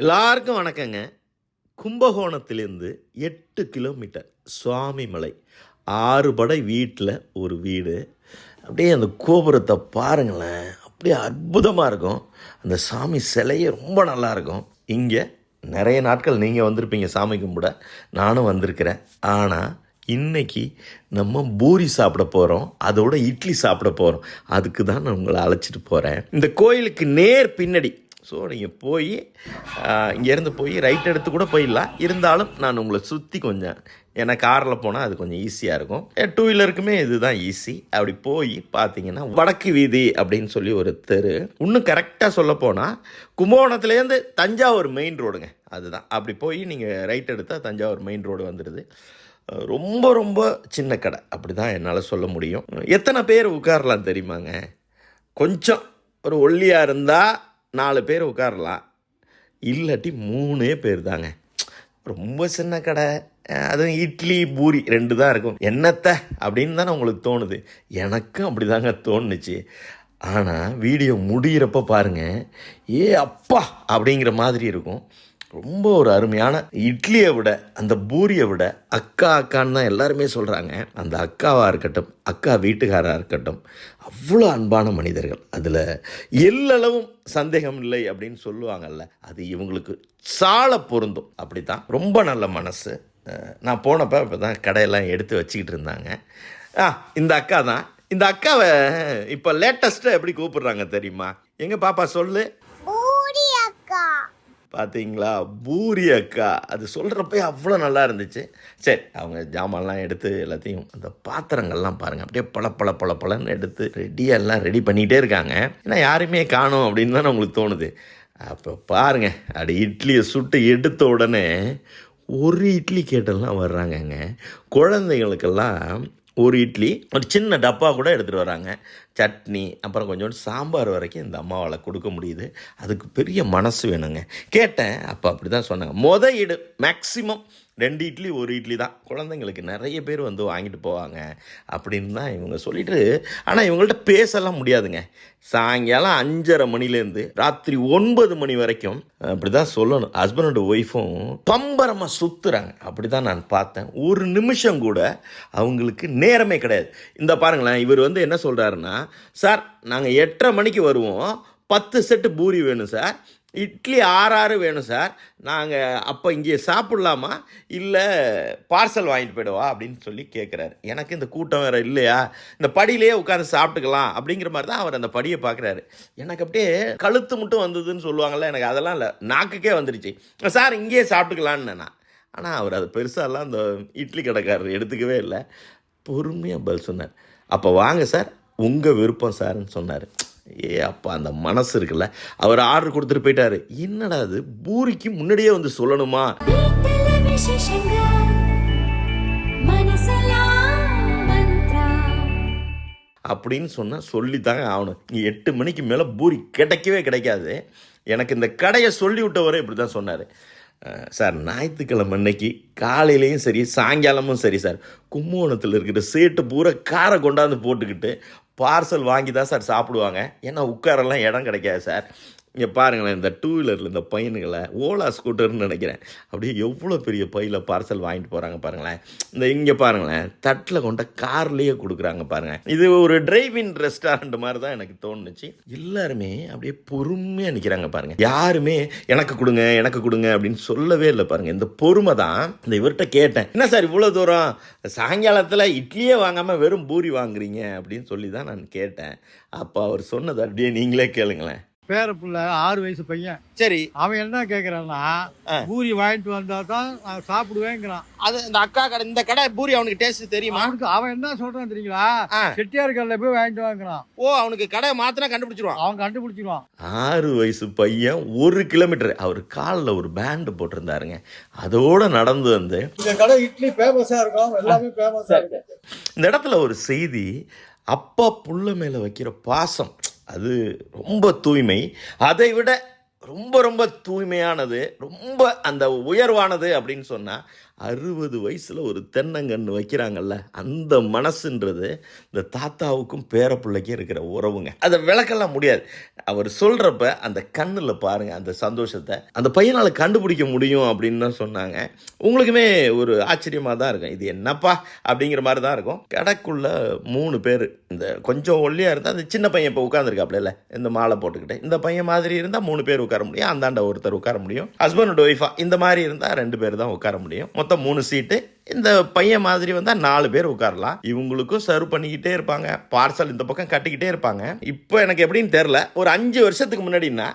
எல்லாருக்கும் வணக்கங்க. கும்பகோணத்திலேருந்து எட்டு கிலோமீட்டர் சுவாமிமலை ஆறு படை வீட்டில் ஒரு வீடு. அப்படியே அந்த கோபுரத்தை பாருங்களேன். அப்படியே அற்புதமாக இருக்கும். அந்த சாமி சிலையே ரொம்ப நல்லா இருக்கும். இங்கே நிறைய நாட்கள் நீங்கள் வந்திருப்பீங்க சாமி கும்பிட. நானும் வந்திருக்கிறேன். ஆனால் இன்னைக்கு நம்ம பூரி சாப்பிட போகிறோம் அதோட இட்லி சாப்பிட போகிறோம் அதுக்கு தான் நான் உங்களை அழைச்சிட்டு போகிறேன் இந்த கோயிலுக்கு நேர் பின்னாடி ஸோ நீங்கள் போய் இங்கேருந்து போய் ரைட் எடுத்து கூட போயிடலாம். இருந்தாலும் நான் உங்களை சுற்றி கொஞ்சம் ஏன்னா காரில் போனால் அது கொஞ்சம் ஈஸியாக இருக்கும். டூ வீலருக்குமே இதுதான் ஈஸி அப்படி போய் பார்த்தீங்கன்னா வடக்கு வீதி அப்படின்னு சொல்லி ஒரு தெரு. இன்னும் கரெக்டாக சொல்ல போனால் கும்பகோணத்துலேருந்து தஞ்சாவூர் மெயின் ரோடுங்க அதுதான். அப்படி போய் நீங்கள் ரைட் எடுத்தால் தஞ்சாவூர் மெயின் ரோடு வந்துடுது ரொம்ப ரொம்ப சின்ன கடை. அப்படி தான் என்னால் சொல்ல முடியும். எத்தனை பேர் உட்காரலாம் தெரியுமாங்க? கொஞ்சம். ஒரு ஒல்லியாக இருந்தால் நாலு பேர் உட்காரலாம். இல்லாட்டி மூணே பேர் தாங்க. ரொம்ப சின்ன கடை. அதுவும் இட்லி பூரி ரெண்டு தான் இருக்கும். என்னத்தை? அப்படின்னு தானே உங்களுக்கு தோணுது. எனக்கும் அப்படி தாங்க தோணுச்சு. ஆனால் வீடியோ முடிகிறப்ப பாருங்க. ஏ அப்பா! அப்படிங்கிற மாதிரி இருக்கும். ரொம்ப ஒரு அருமையான இட்லியை விட அந்த பூரியை விட அக்கா அக்கான்னு தான் எல்லாருமே சொல்கிறாங்க அந்த அக்காவாக இருக்கட்டும் அக்கா வீட்டுக்காராக இருக்கட்டும் அவ்வளோ அன்பான மனிதர்கள். அதில் எல்லளவும் சந்தேகம் இல்லை அப்படின்னு சொல்லுவாங்கல்ல அது இவங்களுக்கு சால பொருந்தும். அப்படி தான் ரொம்ப நல்ல மனசு. நான் போனப்போ இப்போ தான் கடையெல்லாம் எடுத்து வச்சுக்கிட்டு இருந்தாங்க. ஆ இந்த அக்கா தான். இந்த அக்காவை இப்போ லேட்டஸ்ட்டாக எப்படி கூப்பிடுறாங்க தெரியுமா? எங்கள் பாப்பா சொல்லு. பார்த்தீங்களா பூரி அக்கா அது சொல்கிறப்ப அவ்வளோ நல்லா இருந்துச்சு. சரி அவங்க ஜாமான்லாம் எடுத்து எல்லாத்தையும் அந்த பாத்திரங்கள்லாம் பாருங்கள் அப்படியே பல பல பல பலன்னு எடுத்து ரெடியாக எல்லாம் ரெடி பண்ணிகிட்டே இருக்காங்க. ஏன்னா யாருமே காணும் அப்படின்னு தானே உங்களுக்கு தோணுது. அப்போ பாருங்கள் அப்படி இட்லியை சுட்டு எடுத்த உடனே ஒரு இட்லி கேட்டெல்லாம் வர்றாங்கங்க. குழந்தைங்களுக்கெல்லாம் ஒரு இட்லி ஒரு சின்ன டப்பா கூட எடுத்துகிட்டு வராங்க. சட்னி அப்புறம் கொஞ்சோண்டு சாம்பார் வரைக்கும் இந்த அம்மாவால் கொடுக்க முடியுது. அதுக்கு பெரிய மனசு வேணுங்க. கேட்டேன் அப்போ அப்படி தான் சொன்னாங்க. மொத இடு மேக்ஸிமம் ரெண்டு இட்லி ஒரு இட்லி தான். குழந்தைங்களுக்கு நிறைய பேர் வந்து வாங்கிட்டு போவாங்க அப்படின்னு தான் இவங்க சொல்லிட்டு ஆனால் இவங்கள்ட்ட பேசலாம் முடியாதுங்க. சாயங்காலம் அஞ்சரை மணிலேருந்து ராத்திரி ஒன்பது மணி வரைக்கும் அப்படி தான் சொல்லணும் ஹஸ்பண்டோட ஒய்ஃபும் பம்பரமாக சுற்றுறாங்க அப்படி தான் நான் பார்த்தேன். ஒரு நிமிஷம் கூட அவங்களுக்கு நேரமே கிடையாது. இந்த பாருங்களேன் இவர் வந்து என்ன சொல்கிறாருன்னா சார் நாங்கள் எட்டரை மணிக்கு வருவோம். பத்து செட்டு பூரி வேணும் சார். இட்லி ஆறாறு வேணும் சார். நாங்கள் அப்போ இங்கே சாப்பிட்லாமா? இல்லை பார்சல் வாங்கிட்டு போயிடுவா? அப்படின்னு சொல்லி கேட்குறாரு எனக்கு இந்த கூட்டம் வேறு இல்லையா? இந்த படியிலேயே உட்காந்து சாப்பிட்டுக்கலாம் அப்படிங்கிற மாதிரி தான் அவர் அந்த படியை பார்க்குறாரு எனக்கு அப்படியே கழுத்து மட்டும் வந்ததுன்னு சொல்லுவாங்கள்ல எனக்கு அதெல்லாம் இல்லை. நாக்குக்கே வந்துடுச்சு சார் இங்கேயே சாப்பிட்டுக்கலான்னு நான். ஆனால் அவர் அது பெருசாலாம் அந்த இட்லி கடைக்காரர் எடுத்துக்கவே இல்லை. பொறுமையாக பதில் சொன்னார். அப்போ வாங்க சார். உங்கள் விருப்பம் சார்ன்னு சொன்னார். ஏ அப்பா அந்த மனசு இருக்குல்ல. அவர் ஆர்டர் கொடுத்துட்டு போயிட்டாரு. என்னடா அது பூரிக்கு முன்னாடியே வந்து சொல்லணுமா? அப்படின்னு சொன்னால் சொல்லித்தாங்க ஆகணும். எட்டு மணிக்கு மேலே பூரி கிடைக்கவே கிடைக்காது. எனக்கு இந்த கடையை சொல்லி விட்டவரே இப்படி தான் சொன்னார் சார் ஞாயிற்றுக்கிழமை அன்னைக்கு காலையிலையும் சரி சாயங்காலமும் சரி சார் கும்போணத்தில் இருக்கிற சேட்டு பூரா காரை கொண்டாந்து போட்டுக்கிட்டு பார்சல் வாங்கி தான் சார் சாப்பிடுவாங்க. ஏன்னா உட்காரெல்லாம் இடம் கிடைக்காது சார். இங்கே பாருங்களேன் இந்த டூ வீலரில் இந்த பையனுங்களை ஓலா ஸ்கூட்டர்னு நினைக்கிறேன். அப்படியே எவ்வளோ பெரிய பையில் பார்சல் வாங்கிட்டு போகிறாங்க பாருங்களேன். இந்த இங்கே பாருங்களேன் தட்டில் கொண்ட கார்லேயே கொடுக்குறாங்க பாருங்கள் இது ஒரு டிரைவிங் ரெஸ்டாரண்ட் மாதிரி தான் எனக்கு தோணுச்சு. எல்லாருமே அப்படியே பொறுமையாக நிற்கிறாங்க பாருங்கள் யாருமே எனக்கு கொடுங்க எனக்கு கொடுங்க அப்படின்னு சொல்லவே இல்லை பாருங்கள் இந்த பொறுமை தான் இந்த இவர்கிட்ட கேட்டேன். என்ன சார் இவ்வளோ தூரம்? சாயங்காலத்தில் இட்லியே வாங்காமல் வெறும் பூரி வாங்குறீங்க அப்படின்னு சொல்லி தான் நான் கேட்டேன். அப்போ அவர் சொன்னது அப்படியே நீங்களே கேளுங்களேன். பேர புள்ள ஆறு வயசு பையன். சரி. அவன் என்ன கேக்குறான்னா ஆ. பூரி வாங்கிட்டு வந்தா தான் நான் சாப்பிடுவேங்கிறான். அது இந்த அக்கா கடை இந்த கடை பூரி அவனுக்கு டேஸ்ட் தெரியுமா? அவனுக்கு அவன் என்ன சொல்றான் தெரியுங்களா? ஆ. செட்டியார் கல்ல போய் வாங்கிட்டு வாங்குறான். ஓ அவனுக்கு கடை மாத்தினா கண்டுபிடிச்சிருவான். அவன் கண்டுபிடிச்சிருவான். ஆறு வயசு பையன் ஒரு கிலோமீட்டர் அவர் காலில் ஒரு பேண்டு போட்டிருந்தாருங்க. அதோட நடந்து வந்து இந்த கடை இட்லி ஃபேமஸா இருக்கும். எல்லாமே ஃபேமஸா இருக்கும் இந்த இடத்துல ஒரு செய்தி அப்பா புள்ள மேலே வைக்கிற பாசம். அது ரொம்ப தூய்மை. அதை விட ரொம்ப ரொம்ப தூய்மையானது ரொம்ப அந்த உயர்வானது அப்படின்னு சொன்னால் அறுபது வயசில் ஒரு தென்னங்கன்று வைக்கிறாங்கல்ல அந்த மனசுன்றது இந்த தாத்தாவுக்கும் பேரப்பிள்ளைக்கும் இருக்கிற உறவுங்க. அதை விளக்கலாம் முடியாது. அவர் சொல்கிறப்ப அந்த கண்ணில் பாருங்கள் அந்த சந்தோஷத்தை. அந்த பையனால் கண்டுபிடிக்க முடியும் அப்படின்னு தான் சொன்னாங்க. உங்களுக்குமே ஒரு ஆச்சரியமாக தான் இருக்கும். இது என்னப்பா அப்படிங்கிற மாதிரி தான் இருக்கும். கடைக்குள்ள மூணு பேர். இந்த கொஞ்சம் ஒல்லியாக இருந்தால் அந்த சின்ன பையன் இப்போ உட்காந்துருக்காப்ல இந்த மாலை போட்டுக்கிட்டு. இந்த பையன் மாதிரி இருந்தால் மூணு பேர் உட்கார முடியும். அந்தாண்ட ஒருத்தர் உட்கார முடியும். ஹஸ்பண்ட் ஒய்ஃபா இந்த மாதிரி இருந்தால் ரெண்டு பேர் தான் உட்கார முடியும். மொத்தம் மொத்தம் மூணு சீட்டு இந்த பையன் மாதிரி வந்தால் நாலு பேர் உட்காரலாம். இவங்களுக்கும் சர்வ் பண்ணிக்கிட்டே இருப்பாங்க. பார்சல் இந்த பக்கம் கட்டிக்கிட்டே இருப்பாங்க. இப்போ எனக்கு எப்படின்னு தெரில ஒரு அஞ்சு வருஷத்துக்கு முன்னாடின்னா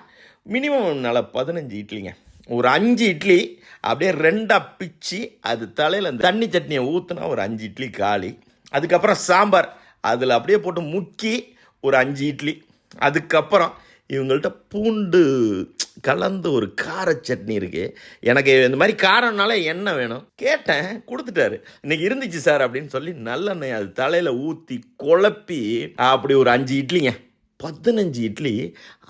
மினிமம் நல்ல பதினஞ்சு இட்லிங்க. ஒரு அஞ்சு இட்லி அப்படியே ரெண்டாக பிச்சு அது தலையில் அந்த தண்ணி சட்னியை ஊற்றுனா ஒரு அஞ்சு இட்லி காலி. அதுக்கப்புறம் சாம்பார். அதில் அப்படியே போட்டு முக்கி ஒரு அஞ்சு இட்லி. அதுக்கப்புறம் இவங்கள்ட்ட பூண்டு கலந்து ஒரு கார சட்னி இருக்குது எனக்கு இந்த மாதிரி காரம்னால என்ன வேணும். கேட்டேன் கொடுத்துட்டாரு. இன்னைக்கு இருந்துச்சு சார் அப்படின்னு சொல்லி நல்லெண்ணெய் அது தலையில் ஊற்றி குழப்பி அப்படி ஒரு அஞ்சு இட்லிங்க. பதினஞ்சு இட்லி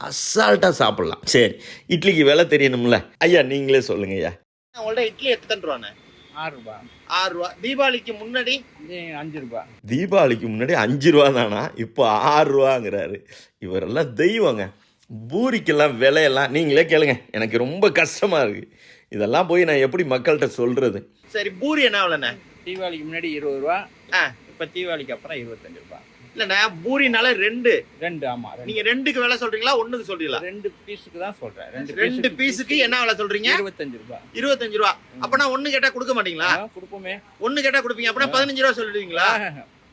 அசால்ட்டாக சாப்பிட்லாம். சரி இட்லிக்கு விலை தெரியணும்ல. ஐயா நீங்களே சொல்லுங்க ஐயா. உங்கள்ட்ட இட்லி எத்தனை ரூபாண்ணே ஆறு ரூபா. தீபாவளிக்கு முன்னாடி? அஞ்சு ரூபாய் தீபாவளிக்கு முன்னாடி அஞ்சு ரூபா தானா? இப்போ ஆறு ரூபாங்கிறாரு. இவரெல்லாம் தெய்வங்க. பூரிக்கெல்லாம் விலையெல்லாம் நீங்களே கேளுங்க. எனக்கு ரொம்ப கஷ்டமா இருக்கு. இதெல்லாம் போய் நான் எப்படி மக்கள்கிட்ட சொல்றது? சரி பூரி என்ன ஆகலண்ணே தீபாவளிக்கு முன்னாடி இருபது ரூபா ஆ. இப்ப தீபாவளிக்கு அப்புறம் இருபத்தஞ்சு ரூபா. இல்லைண்ணே பூரினால ரெண்டு. ரெண்டு ஆமா ரெண்டு. நீங்க ரெண்டுக்கு விலை சொல்றீங்களா ஒண்ணுக்கு சொல்றீங்களா? ரெண்டு பீஸுக்கு தான் சொல்றேன். ரெண்டு ரெண்டு பீஸுக்கு என்ன விலை சொல்றீங்க? இருபத்தஞ்சு ரூபா. இருபத்தஞ்சு ரூபா. அப்பனா ஒண்ணு கேட்டா கொடுக்க மாட்டீங்களா? கொடுப்போமே. ஒண்ணு கேட்டா கொடுப்பீங்க அப்படின்னா பதினஞ்சு ரூபா சொல்லிடுவீங்களா?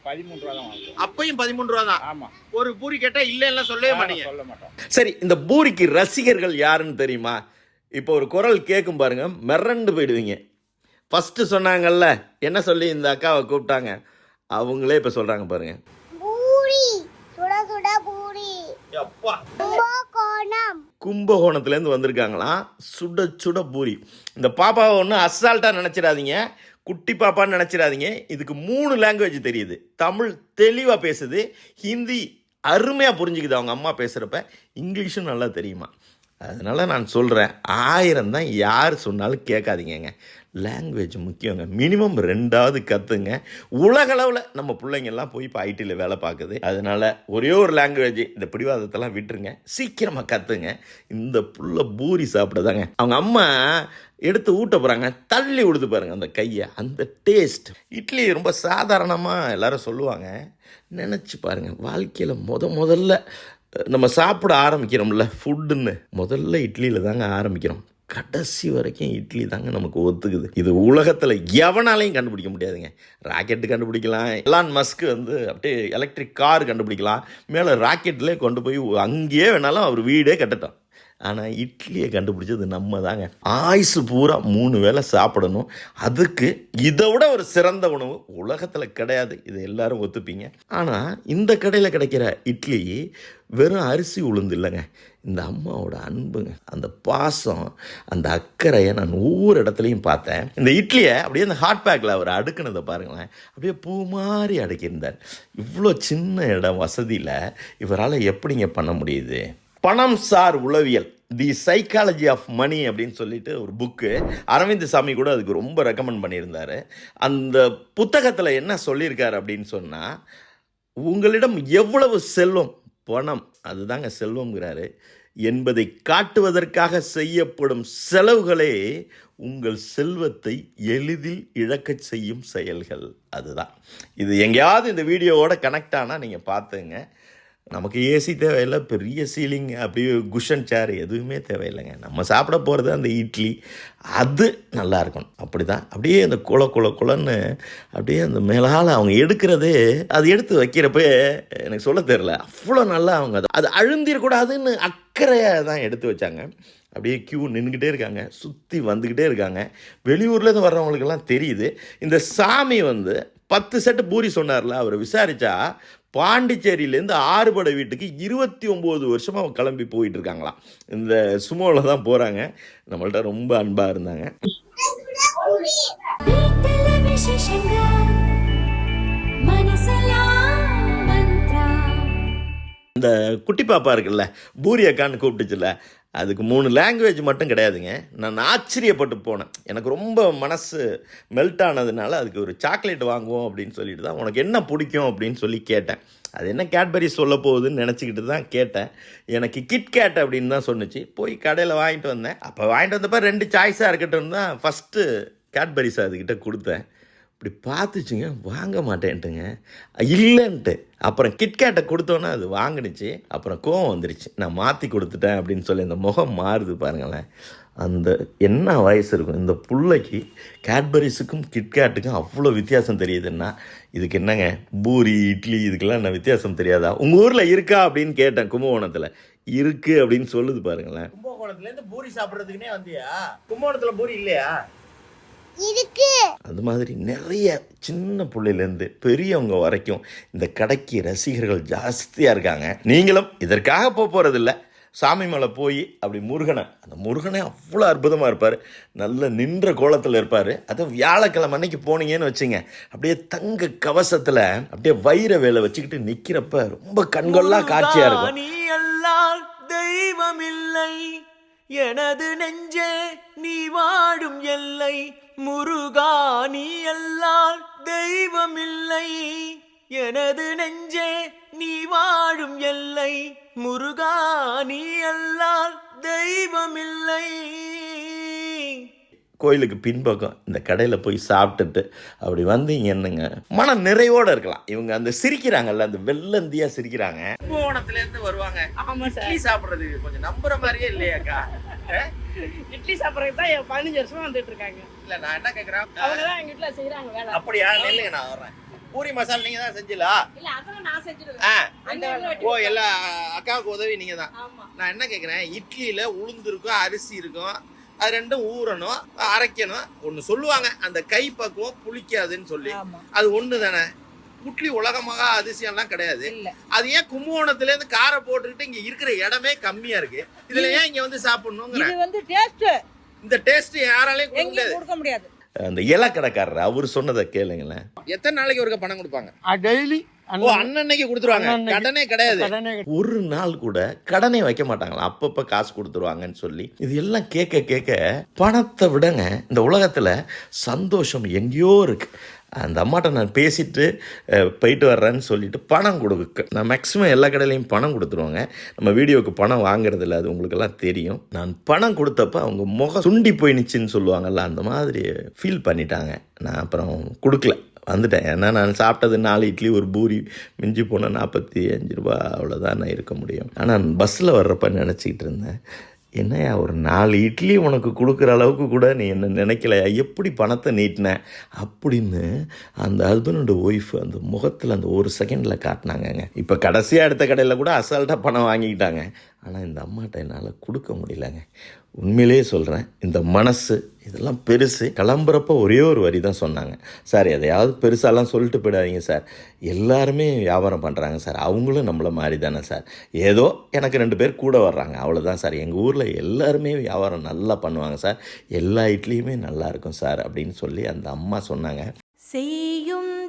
பதிமூணு ரூபா தான் அப்பயும் பதிமூணு ரூபா தான். ஆமா. ஒரு பூரி கேட்டா இல்லைன்னா சொல்லவே மாட்டீங்க. சொல்ல மாட்டோம். சரி இந்த பூரிக்கு ரசிகர்கள் யாருன்னு தெரியுமா? இப்போ ஒரு குரல் கேட்கும் பாருங்க மிரண்டு போயிடுவீங்க. ஃபஸ்ட்டு சொன்னாங்கல்ல என்ன சொல்லி இந்த அக்காவை கூப்பிட்டாங்க? அவங்களே இப்போ சொல்கிறாங்க பாருங்க. பூரி சுட சுட பூரி. கும்பகோணம். கும்பகோணத்துலேருந்து வந்திருக்காங்களாம். சுட சுட பூரி. இந்த பாப்பாவை ஒன்றும் அசால்ட்டாக நினச்சிடாதீங்க. குட்டி பாப்பான்னு நினச்சிடாதீங்க. இதுக்கு மூணு லாங்குவேஜ் தெரியுது. தமிழ் தெளிவாக பேசுது. ஹிந்தி அருமையாக புரிஞ்சுக்குது அவங்க அம்மா பேசுகிறப்ப இங்கிலீஷும் நல்லா தெரியுமா? அதனால் நான் சொல்கிறேன் ஆயிரம் தான் யார் சொன்னாலும் கேட்காதீங்கங்க. லாங்குவேஜ் முக்கியங்க. மினிமம் ரெண்டாவது கற்றுங்க உலகளவில் நம்ம பிள்ளைங்கள்லாம் போய் இப்போ ஐடியில் வேலை பார்க்குது. அதனால் ஒரே ஒரு லாங்குவேஜ் இந்த பிடிவாதத்தெல்லாம் விட்டுருங்க. சீக்கிரமாக கற்றுங்க இந்த புள்ள பூரி சாப்பிடுதாங்க. அவங்க அம்மா எடுத்து ஊட்ட போகிறாங்க தள்ளி விடுத்து பாருங்க அந்த கையை. அந்த டேஸ்ட் இட்லி ரொம்ப சாதாரணமாக எல்லாரும் சொல்லுவாங்க. நினச்சி பாருங்கள் வாழ்க்கையில் முத முதல்ல நம்ம சாப்பிட ஆரம்பிக்கிறோம்ல ஃபுட்டுன்னு முதல்ல இட்லியில் தாங்க ஆரம்பிக்கிறோம். கடைசி வரைக்கும் இட்லி தாங்க நமக்கு ஒத்துக்குது. இது உலகத்தில் எவனாலையும் கண்டுபிடிக்க முடியாதுங்க. ராக்கெட்டு கண்டுபிடிக்கலாம் எலான் மஸ்க்கு வந்து அப்படியே எலக்ட்ரிக் கார் கண்டுபிடிக்கலாம். மேலே ராக்கெட்லேயே கொண்டு போய் அங்கேயே வேணாலும் அவர் வீடே கட்டட்டும். ஆனால் இட்லியை கண்டுபிடிச்சது நம்ம தாங்க ஆயுசு பூரா மூணு வேளை சாப்பிடணும். அதுக்கு இதை விட ஒரு சிறந்த உணவு உலகத்தில் கிடையாது. இது எல்லாரும் ஒத்துப்பீங்க. ஆனால் இந்த கடையில் கிடைக்கிற இட்லி வெறும் அரிசி உளுந்து இல்லைங்க. இந்த அம்மாவோட அன்புங்க. அந்த பாசம் அந்த அக்கறையை நான் ஒவ்வொரு இடத்துலையும் பார்த்தேன். இந்த இட்லியை அப்படியே அந்த ஹாட் பேக்கில் அவர் அடுக்குனதை பாருங்களேன். அப்படியே பூ மாதிரி அடுக்கியிருந்தார். இவ்வளோ சின்ன இடம் வசதியில் இவரால் எப்படிங்க பண்ண முடியுது? பணம் சார் உளவியல். தி சைக்காலஜி ஆஃப் மணி அப்படின்னு சொல்லிட்டு ஒரு புக்கு அரவிந்த் சாமி கூட அதுக்கு ரொம்ப ரெக்கமெண்ட் பண்ணியிருந்தார். அந்த புத்தகத்தில் என்ன சொல்லியிருக்காரு அப்படின்னு சொன்னால் உங்களிடம் எவ்வளவு செல்வம் பணம் அதுதாங்க செல்வம்ங்கிறாரு. என்பதை காட்டுவதற்காக செய்யப்படும் செலவுகளே உங்கள் செல்வத்தை எளிதில் இழக்கச் செய்யும் செயல்கள். அதுதான். இது எங்கேயாவது இந்த வீடியோவோட கனெக்ட் ஆனால் நீங்கள் பார்த்துங்க. நமக்கு ஏசி தேவையில்லை பெரிய சீலிங் அப்படியே குஷன் சேர் எதுவுமே தேவையில்லைங்க. நம்ம சாப்பிட போகிறது அந்த இட்லி அது நல்லா இருக்கணும். அப்படி தான் அப்படியே அந்த குல குல குலன்னு அப்படியே அந்த மேலால் அவங்க எடுக்கிறதே அது எடுத்து வைக்கிறப்ப எனக்கு சொல்ல தெரில அவ்வளோ நல்லா அவங்க அது அது அழுந்திரக்கூடாதுன்னு அக்கறையாக தான் எடுத்து வச்சாங்க. அப்படியே கியூ நின்றுக்கிட்டே இருக்காங்க. சுற்றி வந்துக்கிட்டே இருக்காங்க. வெளியூர்லேருந்து வர்றவங்களுக்கெல்லாம் தெரியுது. இந்த சாமி வந்து பத்து செட்டு பூரி சொன்னார்ல அவர் விசாரித்தா பாண்டிச்சேரியிலேருந்து ஆறுபடை வீட்டுக்கு இருபத்தி ஒம்பது வருஷமாக கிளம்பி போயிட்டு இருக்காங்களாம் இந்த சுமோவில் தான் போகிறாங்க நம்மள்ட்ட ரொம்ப அன்பாக இருந்தாங்க. இந்த குட்டி பாப்பா இருக்குல்ல பூரி அக்கான்னு கூப்பிட்டுச்சுல அதுக்கு மூணு லாங்குவேஜ் மட்டும் கிடையாதுங்க. நான் ஆச்சரியப்பட்டு போனேன். எனக்கு ரொம்ப மனசு மெல்ட் ஆனதுனால அதுக்கு ஒரு சாக்லேட் வாங்குவோம் அப்படின்னு சொல்லிட்டு தான் உனக்கு என்ன பிடிக்கும் அப்படின்னு சொல்லி கேட்டேன். அது என்ன கேட்பரி சொல்ல போகுதுன்னு நினச்சிக்கிட்டு தான் கேட்டேன். எனக்கு கிட்கேட் அப்படின்னு தான் சொன்னுச்சு. போய் கடையில் வாங்கிட்டு வந்தேன். அப்போ வாங்கிட்டு வந்தப்போ ரெண்டு சாய்ஸாக இருக்கட்டும் தான் ஃபஸ்ட்டு கேட்பரிஸ் அதுக்கிட்ட கொடுத்தேன். இப்படி பார்த்துச்சுங்க வாங்க மாட்டேன்ட்டுங்க. இல்லைன்ட்டு. அப்புறம் கிட்கேட்டை கொடுத்தோன்னே அது வாங்கினுச்சு. அப்புறம் கோவம் வந்துருச்சு. நான் மாற்றி கொடுத்துட்டேன் அப்படின்னு சொல்லி இந்த முகம் மாறுது பாருங்களேன். அந்த என்ன வயசு இருக்கும்? இந்த பிள்ளைக்கு கேட்பரிஸுக்கும் கிட்கேட்டுக்கும் அவ்வளோ வித்தியாசம் தெரியுதுன்னா இதுக்கு என்னங்க? பூரி இட்லி இதுக்கெல்லாம் என்ன வித்தியாசம் தெரியாதா? உங்கள் ஊரில் இருக்கா அப்படின்னு கேட்டேன் கும்பகோணத்தில். இருக்குது அப்படின்னு சொல்லுது பாருங்களேன். கும்பகோணத்துலேருந்து பூரி சாப்பிட்றதுக்குனே வந்தியா? கும்பகோணத்தில் பூரி இல்லையா? இருக்கு. அது மாதிரி நிறைய சின்ன பிள்ளையிலேருந்து பெரியவங்க வரைக்கும் இந்த கடைக்கு ரசிகர்கள் ஜாஸ்தியாக இருக்காங்க. நீங்களும் இதற்காக போக போகிறதில்ல சாமி மலை போய் அப்படி முருகனை அந்த முருகனே அவ்வளோ அற்புதமாக இருப்பார். நல்ல நின்ற கோலத்தில் இருப்பார். அதுவும் வியாழக்கிழமை அன்னைக்கு போனீங்கன்னு வச்சுங்க. அப்படியே தங்க கவசத்தில் அப்படியே வைர வேலை வச்சுக்கிட்டு நிற்கிறப்ப ரொம்ப கண்கொள்ளா காட்சியாக இருக்கும். தெய்வமில்லை எனது நெஞ்சே நீ வாடும் எல்லை முருகா நீ அல்லால் தெய்வமில்லை. எனது நெஞ்சே நீ வாழும் எல்லை முருகா நீ அல்லால் தெய்வமில்லை. கோயிலுக்கு பின்பக்கம் இந்த கடையில் போய் சாப்பிட்டுட்டு அப்படி வந்தீங்க என்னங்க மன நிறைவோடு இருக்கலாம். இவங்க அந்த சிரிக்கிறாங்கல்ல அந்த வெள்ளந்தியாக சிரிக்கிறாங்க. கும்பகோணத்துலேருந்து வருவாங்க. ஆமா சார். இட்லி சாப்பிட்றதுக்கு கொஞ்சம் நம்புற மாதிரியே இல்லையாக்கா? இட்லி சாப்பிட்றதுக்கு தான் என் பதினஞ்சு வருஷமா வந்துட்டு இருக்காங்க. இல்லை நான் என்ன கேட்குறேன் அவங்க தான் எங்க வீட்டுல செய்யறாங்க வேலை. அப்படியா? நில்லுங்க நான் வர்றேன். பூரி மசாலா நீங்கள் தான் செஞ்சலா? ஓ எல்லா அக்காவுக்கு உதவி நீங்கள் தான். ஆமா. நான் என்ன கேட்குறேன் இட்லியில் உளுந்து இருக்கும் அரிசி இருக்கும் அது ரெண்டும் ஊறணும் அரைக்கணும். ஒன்று சொல்லுவாங்க அந்த கை பக்குவம் புளிக்காதுன்னு சொல்லி. அது ஒன்று தானே. புட்லி உலகமாக அதிசயம்லாம் கிடையாது. அது ஏன் கும்பகோணத்துலேருந்து காரை போட்டுக்கிட்டு இங்கே இருக்கிற இடமே கம்மியா இருக்கு? இதுல ஏன் இங்கே வந்து சாப்பிடணுங்கிற? இது வந்து டேஸ்ட் இந்த டேஸ்ட் யாராலையும் கொடுக்க எங்கேயும் முடியாது. கொடுக்க முடியாது. அந்த இலக்கடைக்காரர் அவர் சொன்னதை கேளுங்களேன். எத்தனை நாளைக்கு ஒருக்க பணம் கொடுப்பாங்க? டெய்லி அன்னன்னைக்கு கொடுத்துருவாங்க. கடனே கிடையாது. ஒரு நாள் கூட கடனே வைக்க மாட்டாங்களா அப்பப்ப காசு கொடுத்துருவாங்கன்னு சொல்லி இது எல்லாம் கேட்க கேட்க பணத்தை விடங்க. இந்த உலகத்துல சந்தோஷம் எங்கேயோ இருக்கு. அந்த அம்மாட்ட நான் பேசிட்டு போயிட்டு வர்றேன்னு சொல்லிட்டு பணம் கொடுக்க. நான் மேக்ஸிமம் எல்லா கடையிலையும் பணம் கொடுத்துருவாங்க. நம்ம வீடியோவுக்கு பணம் வாங்குறதில்ல அது உங்களுக்கெல்லாம் தெரியும். நான் பணம் கொடுத்தப்ப அவங்க முகம் சுண்டி போயிடுச்சுன்னு சொல்லுவாங்கல்ல அந்த மாதிரி ஃபீல் பண்ணிட்டாங்க. நான் அப்புறம் கொடுக்கல. வந்துட்டேன். ஏன்னா நான் சாப்பிட்டது நாலு இட்லி ஒரு பூரி மிஞ்சி போனால் நாற்பத்தி அஞ்சு ரூபா அவ்வளோதான் நான் இருக்க முடியும். ஆனால் பஸ்ஸில் வர்றப்ப நினச்சிக்கிட்டு இருந்தேன் என்னையா ஒரு நாலு இட்லி உனக்கு கொடுக்குற அளவுக்கு கூட நீ என்ன நினைக்கலையா? எப்படி பணத்தை நீட்டின? அப்படின்னு அந்த ஹஸ்பண்டோட ஒய்ஃப் அந்த முகத்தில் அந்த ஒரு செகண்டில் காட்டினாங்கங்க. இப்போ கடைசியாக எடுத்த கடையில் கூட அசால்ட்டாக பணம் வாங்கிக்கிட்டாங்க. ஆனால் இந்த அம்மாட்ட என்னால் கொடுக்க முடியலங்க. உண்மையிலேயே சொல்கிறேன் இந்த மனசு இதெல்லாம் பெருசு. கிளம்புறப்ப ஒரே ஒரு வரி தான் சொன்னாங்க. சார் எதையாவது பெருசாலாம் சொல்லிட்டு போயிடாதீங்க சார். எல்லாருமே வியாபாரம் பண்ணுறாங்க சார். அவங்களும் நம்மளை மாதிரி தானே சார். ஏதோ எனக்கு ரெண்டு பேர் கூட வர்றாங்க அவ்வளோதான் சார். எங்கள் ஊரில் எல்லாருமே வியாபாரம் நல்லா பண்ணுவாங்க சார். எல்லா இட்லியுமே நல்லா இருக்கும் சார் அப்படின்னு சொல்லி அந்த அம்மா சொன்னாங்க. செய்யும்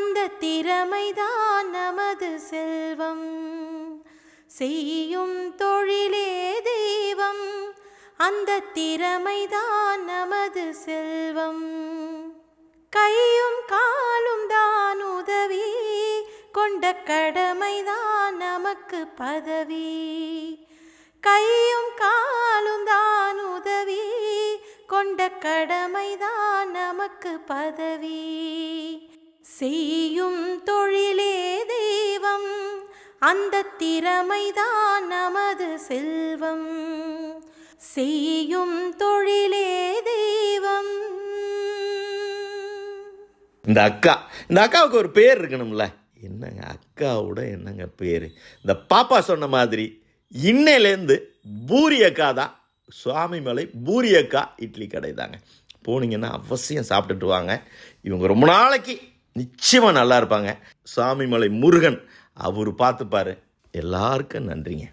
அந்த திறமைதான் நமது செல்வம். செய்யும் தொழிலே தெய்வம். அந்த திறமைதான் நமது செல்வம். கையும் காலும் தான் உதவி. கொண்ட கடமைதான் நமக்கு பதவி. கையும் காலும் தான் உதவி. கொண்ட கடமைதான் நமக்கு பதவி. செய்யும் தொழிலே தெய்வம். அந்த திறமைதான் நமது செல்வம். செய்யும் தொழிலே தெய்வம். இந்த அக்கா இந்த அக்காவுக்கு ஒரு பேர் இருக்கணும்ல. என்னங்க அக்காவோட என்னங்க பேர்? இந்த பாப்பா சொன்ன மாதிரி இன்னையிலேருந்து பூரி அக்கா தான் சுவாமிமலை பூரி அக்கா இட்லி கடை தாங்க. போனீங்கன்னா அவசியம் சாப்பிட்டுட்டு வாங்க. இவங்க ரொம்ப நாளைக்கு நிச்சயமாக நல்லா இருப்பாங்க. சுவாமிமலை முருகன் அவர் பார்த்துப்பாரு. எல்லாருக்கும் நன்றிங்க.